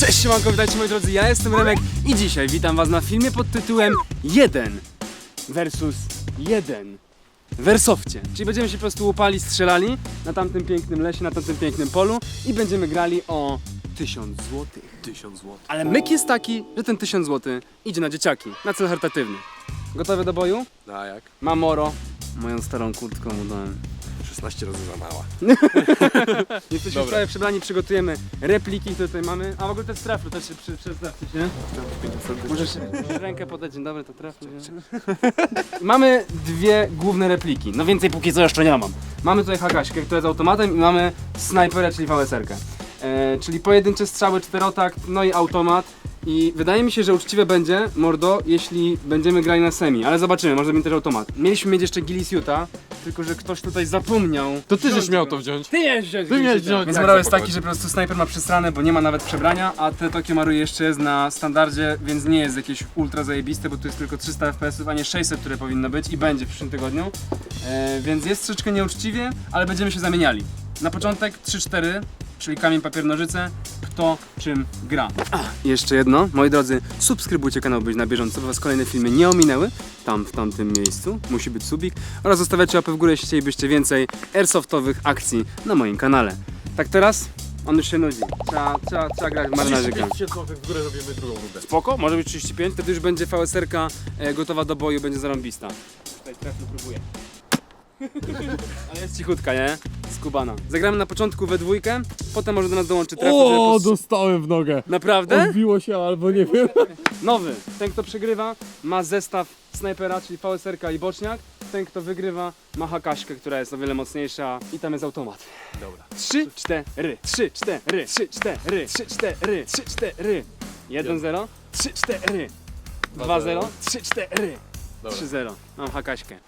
Cześć, siemanko, witajcie moi drodzy, ja jestem Remek i dzisiaj witam was na filmie pod tytułem 1 versus 1 w Airsoftie. Czyli będziemy się po prostu łupali, strzelali na tamtym pięknym lesie, na tamtym pięknym polu i będziemy grali o 1000 złotych. 1000 zł. Ale myk jest taki, że ten 1000 zł idzie na dzieciaki, na cel charytatywny. Gotowy do boju? A jak? Mam moro. Moją starą kurtką mu dałem. 16 razy za mała. Jesteśmy Dobra. prawie przebrani, przygotujemy repliki, które tutaj mamy. A w ogóle to jest treflu, też się przy, przedstawcie się. Możesz rękę podać, dzień dobry, to nie? mamy dwie główne repliki, no więcej póki co jeszcze nie mam. Mamy tutaj Hakaśkę, która jest automatem i mamy snajperę, czyli VSR-kę. E, czyli pojedyncze strzały, czterotakt, no i automat. I wydaje mi się, że uczciwe będzie, mordo, jeśli będziemy grali na semi, ale zobaczymy, może będzie też automat. Mieliśmy mieć jeszcze Gilisiuta, tylko że ktoś tutaj zapomniał. To ty żeś miał to wziąć. Ty miałeś wziąć Ty miałeś wziąć, Więc tak, morał jest taki, że po prostu snajper ma przesrane, bo nie ma nawet przebrania, a te Tokio Maru jeszcze jest na standardzie, więc nie jest jakieś ultra zajebiste, bo tu jest tylko 300 fps, a nie 600, które powinno być i będzie w przyszłym tygodniu. E, więc jest troszeczkę nieuczciwie, ale będziemy się zamieniali. Na początek 3-4, czyli kamień, papier, nożyce, kto czym gra. A, jeszcze jedno, moi drodzy, subskrybujcie kanał, by być na bieżąco, by was kolejne filmy nie ominęły, tam w tamtym miejscu, musi być subik, oraz zostawiacie łapę w górę, jeśli chcielibyście więcej airsoftowych akcji na moim kanale. Tak teraz, on już się nudzi, trzeba, trzeba, trzeba grać w marynarzyka. 35 zł w górę robimy drugą rundę. Spoko, może być 35, wtedy już będzie VSR-ka e, gotowa do boju, będzie zarąbista. Tutaj trefno próbuję. Ale jest cichutka, nie? Skubana. Zagramy na początku we dwójkę, potem może do nas dołączy trefno. żeby O, pos- dostałem w nogę. Naprawdę? Odbiło się albo nie wiem. Nowy. Ten, kto przegrywa, ma zestaw snajpera, czyli VSR-ka i boczniak. Ten, kto wygrywa, ma hakaśkę, która jest o wiele mocniejsza i tam jest automat. Dobra. 3, 4, 3, 4, 3, 4, 3, 4, 3, 4. 1, 0, 3, 4. 2, 0, 3, 4. Dobra. 3, 0. Mam hakaśkę.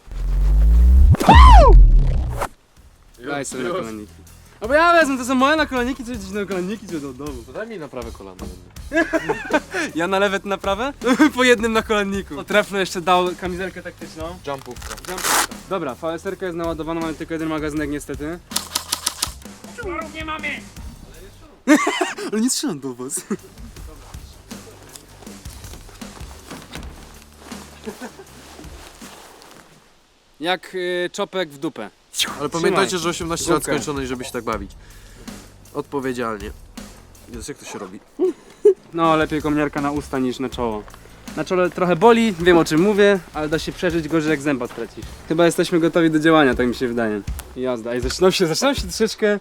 Daj sobie na już. koloniki. No bo ja wezmę, to są moje nakoloniki, czy gdzieś na koloniki, czy do domu. To daj mi na prawe kolano. Ja na lewe, ty na prawe? Po jednym na koloniku. O, Trefno jeszcze dał kamizelkę taktyczną. Jumpówka. Dobra, VSR jest naładowana, mamy tylko jeden magazynek niestety. nie mamy! Ale nie strzelam do was. Jak y, czopek w dupę. Ale pamiętajcie, że 18 lat Gumkę. skończone i żeby się tak bawić. Odpowiedzialnie. Jest jak to się robi? No, lepiej kominiarka na usta niż na czoło. Na czole trochę boli, wiem o czym mówię, ale da się przeżyć gorzej jak zęba stracisz. Chyba jesteśmy gotowi do działania, tak mi się wydaje. Jazda. I zaczynam się, zaczynam się troszeczkę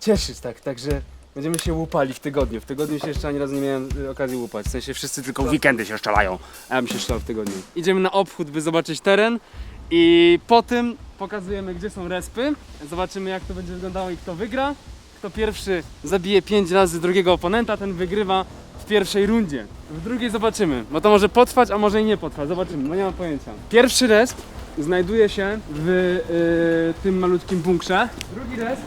cieszyć, tak, także będziemy się łupali w tygodniu. W tygodniu się jeszcze ani razu nie miałem y, okazji łupać. W sensie wszyscy tylko w weekendy się szczelają, a ja bym się szczelał w tygodniu. Idziemy na obchód, by zobaczyć teren i po tym pokazujemy, gdzie są respy. Zobaczymy, jak to będzie wyglądało i kto wygra. Kto pierwszy zabije 5 razy drugiego oponenta, ten wygrywa w pierwszej rundzie. W drugiej zobaczymy, bo to może potrwać, a może i nie potrwać. Zobaczymy, bo nie mam pojęcia. Pierwszy resp znajduje się w y, tym malutkim bunkrze. Drugi resp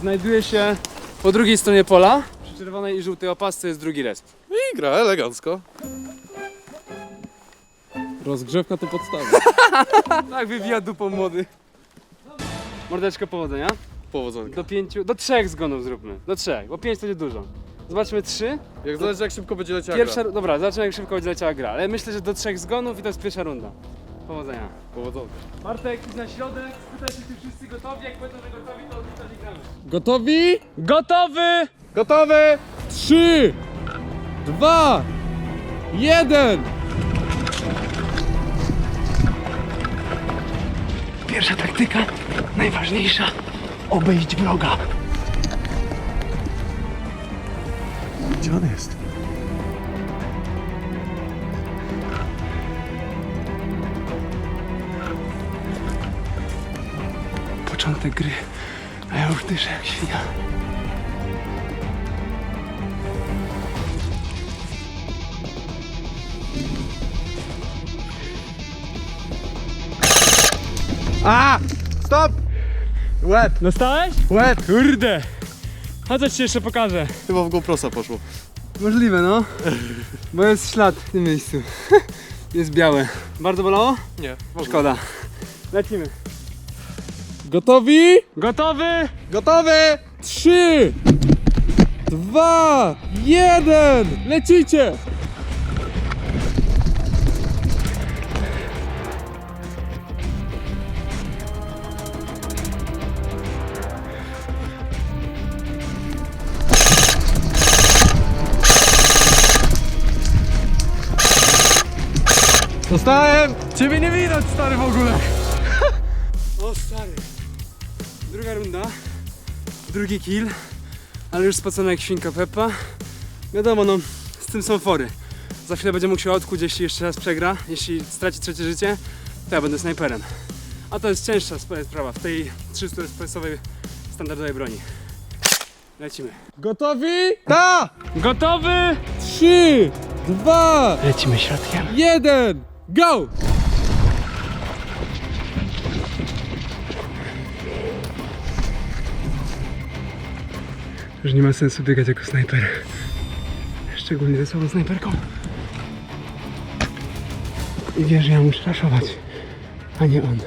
znajduje się po drugiej stronie pola. Przy czerwonej i żółtej opasce jest drugi resp. I gra elegancko. Rozgrzewka to podstawa. Tak wywija dupą młody. Mordeczko powodzenia. Powodzonka. Do pięciu, do trzech zgonów zróbmy. Do trzech, bo pięć to nie dużo. Zobaczmy trzy. Jak zależy jak szybko będzie leciała Pierwsza, gra. dobra, zobaczymy jak szybko będzie leciała gra, ale myślę, że do trzech zgonów i to jest pierwsza runda. Powodzenia. Powodzonka. Bartek, idź na środek, spytaj się, czy wszyscy gotowi, jak będą że gotowi, to odliczać i gramy. Gotowi? Gotowy! Gotowy! Trzy, dwa, jeden. Pierwsza taktyka, najważniejsza, obejść wroga. Gdzie on jest? Początek gry, a ja już dyszę jak świnia. A! Stop! Łeb! Dostałeś? Łeb! Kurde! Chodź, coś ci jeszcze pokażę. Chyba w GoProsa poszło. Możliwe, no. Bo jest ślad w tym miejscu. Jest białe. Bardzo bolało? Nie. Szkoda. Lecimy. Gotowi? Gotowy? Gotowy! Trzy, dwa, jeden! Lecicie! Dostałem! Ciebie nie widać, stary, w ogóle! O stary. Druga runda. Drugi kill. Ale już spocony jak świnka Peppa. Wiadomo, no, z tym są fory. Za chwilę będzie mógł się odkuć, jeśli jeszcze raz przegra. Jeśli straci trzecie życie, to ja będę snajperem. A to jest cięższa sp- sprawa w tej 300-sposowej standardowej broni. Lecimy. Gotowi? Ta! Gotowy? Trzy, dwa, Lecimy środkiem. jeden, go! Już nie ma sensu biegać jako snajper. Szczególnie ze słabą snajperką. I wiesz, że ja muszę raszować, a nie on.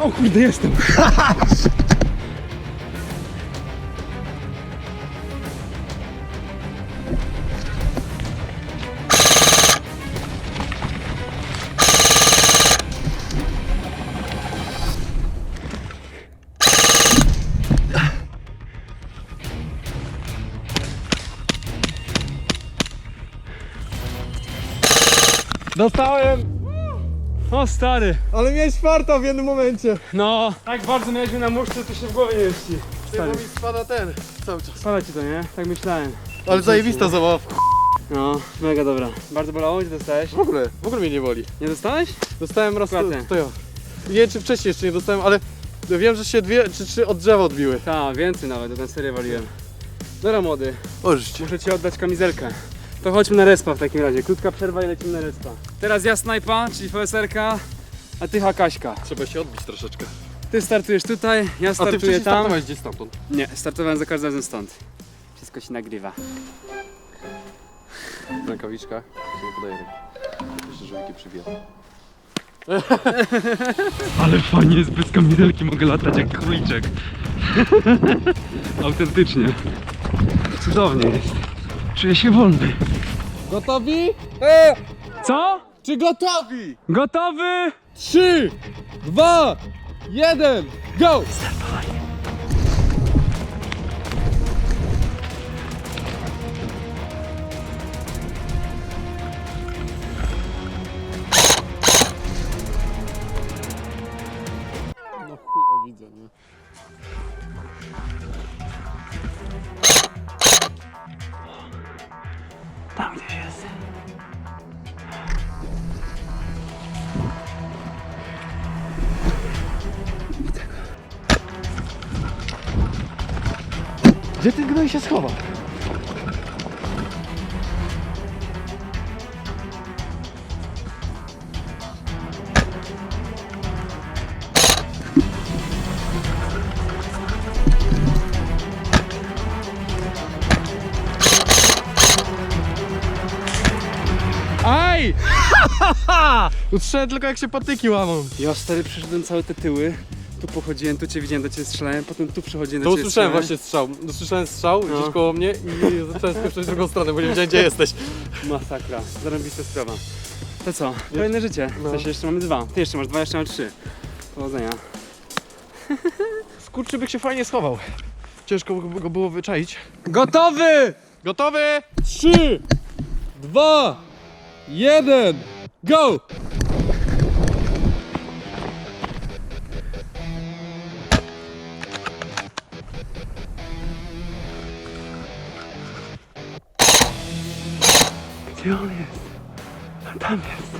O kurde, jestem! Dostałem! O stary. Ale miałeś farta w jednym momencie. No, tak bardzo mieliśmy na muszce, to się w głowie nie mieści. Stary. mi spada ten cały czas. Spada ci to, nie? Tak myślałem. Ale zajebista zabawa. No, mega dobra. Bardzo bolało, gdzie dostałeś? W ogóle, w ogóle mnie nie boli. Nie dostałeś? Dostałem raz to, Klatę. to ja. Nie wiem czy wcześniej jeszcze nie dostałem, ale wiem, że się dwie czy trzy od drzewa odbiły. Tak, więcej nawet, do ten serię waliłem. Dobra młody, Ożyście. muszę ci oddać kamizelkę. To chodźmy na respa w takim razie. Krótka przerwa i lecimy na respa. Teraz ja snajpa, czyli FSR-ka, a ty Hakaśka. Trzeba się odbić troszeczkę. Ty startujesz tutaj, ja A ty startuję wcześniej tam. startowałeś gdzieś stamtąd. Nie, startowałem za każdym razem stąd. Wszystko się nagrywa. W rękawiczkach. Nie podaję ręki. Jeszcze żółki przybija. Ale fajnie jest bez kamizelki, mogę latać jak króliczek. Autentycznie. Cudownie jest. Czuję się wolny. Gotowi? E! Co? Czy gotowi? Gotowy? Trzy, dwa, jeden, go! No Gdzie ten gnoj się schowa? Usłyszałem tylko jak się patyki łamą. Ja stary przeszedłem całe te tyły. Tu pochodziłem, tu cię widziałem, do ciebie strzelałem, potem tu przechodziłem, do To ciebie usłyszałem strzelałem. właśnie strzał. Usłyszałem strzał No. gdzieś koło mnie i zacząłem spieprzać w drugą stronę, bo nie wiedziałem gdzie jesteś. Masakra, zarąbista sprawa. To co? Kolejne życie. W No. sensie jeszcze mamy dwa. Ty jeszcze masz dwa, jeszcze mam trzy. Powodzenia. Skurczybyk się fajnie schował. Ciężko go go było wyczaić. Gotowy! Gotowy? Trzy, dwa, jeden, go! Gdzie on jest? Tam jest.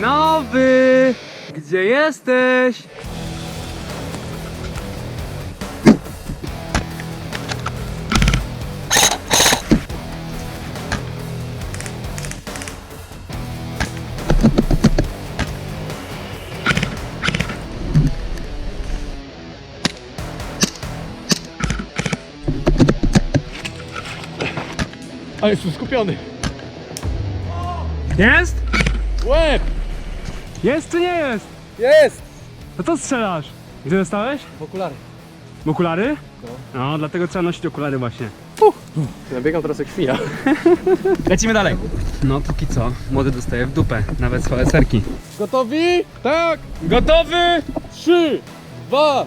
Nowy! Gdzie jesteś? Ale jestem skupiony. Jest? Łeb! Jest czy nie jest? Jest! No to strzelasz. Gdzie dostałeś? W okulary. W okulary? No, dlatego trzeba nosić okulary właśnie. Ja biegam teraz jak świnia. Lecimy dalej. No póki co, młody dostaje w dupę, nawet swoje serki. Gotowi? Tak! Gotowy? Trzy, dwa,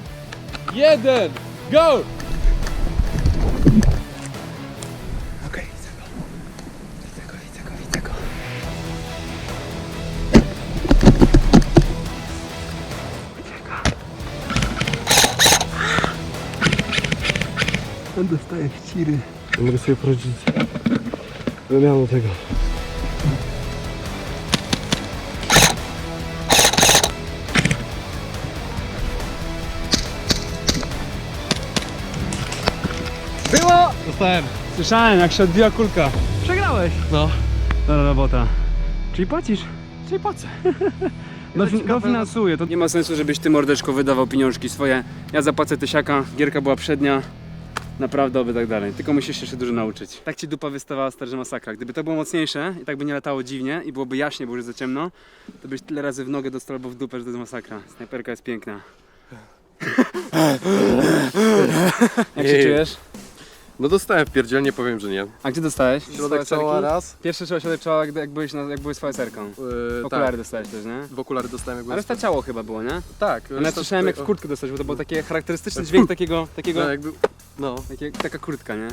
jeden, go! On dostaje wciry. Mogę sobie poradzić wymianą tego. Było! Dostałem. Słyszałem, jak się odbiła kulka. Przegrałeś. No. Dobra robota. Czyli płacisz? Czyli płacę. Dofi- dofinansuję. To... Nie ma sensu, żebyś ty mordeczko wydawał pieniążki swoje. Ja zapłacę tysiaka, gierka była przednia. Naprawdę, oby tak dalej. Tylko musisz się jeszcze dużo nauczyć. Tak ci dupa wystawała stary, że masakra. Gdyby to było mocniejsze i tak by nie latało dziwnie i byłoby jaśnie, bo już za ciemno, to byś tyle razy w nogę dostał albo w dupę, że to jest masakra. Snajperka jest piękna. Jak się Jej. czujesz? No dostałem w pierdziel, nie powiem, że nie. A gdzie dostałeś? Środek czoła serki? raz. Pierwszy czy środek czoła, jak, jak byłeś, na, jak byłeś swoją serką. Yy, Okulary tak. dostałeś też, nie? W okulary dostałem jak Ale reszta ciało chyba było, nie? Tak. Ale ja reszta słyszałem jak w kurtkę dostać, bo to był taki charakterystyczny dźwięk takiego, takiego No jakby... No. Takie, taka kurtka, nie?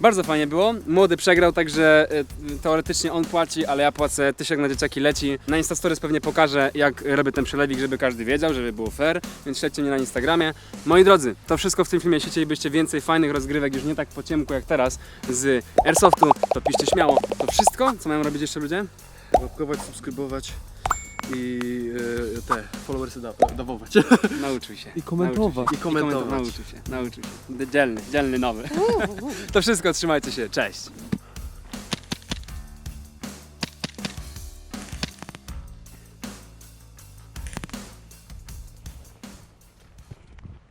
Bardzo fajnie było. Młody przegrał, także e, teoretycznie on płaci, ale ja płacę. Tysiak na dzieciaki leci. Na Instastories pewnie pokażę, jak robię ten przelewik, żeby każdy wiedział, żeby było fair, więc śledźcie mnie na Instagramie. Moi drodzy, to wszystko w tym filmie. Jeśli chcielibyście więcej fajnych rozgrywek, już nie tak po ciemku jak teraz, z Airsoftu, to piszcie śmiało. To wszystko, co mają robić jeszcze ludzie? Łapkować, subskrybować i yy, te followersy da, dawować. Nauczył się. I komentować. I komentować. Nauczył się. Nauczył się. Dzielny, dzielny nowy. to wszystko, trzymajcie się. Cześć.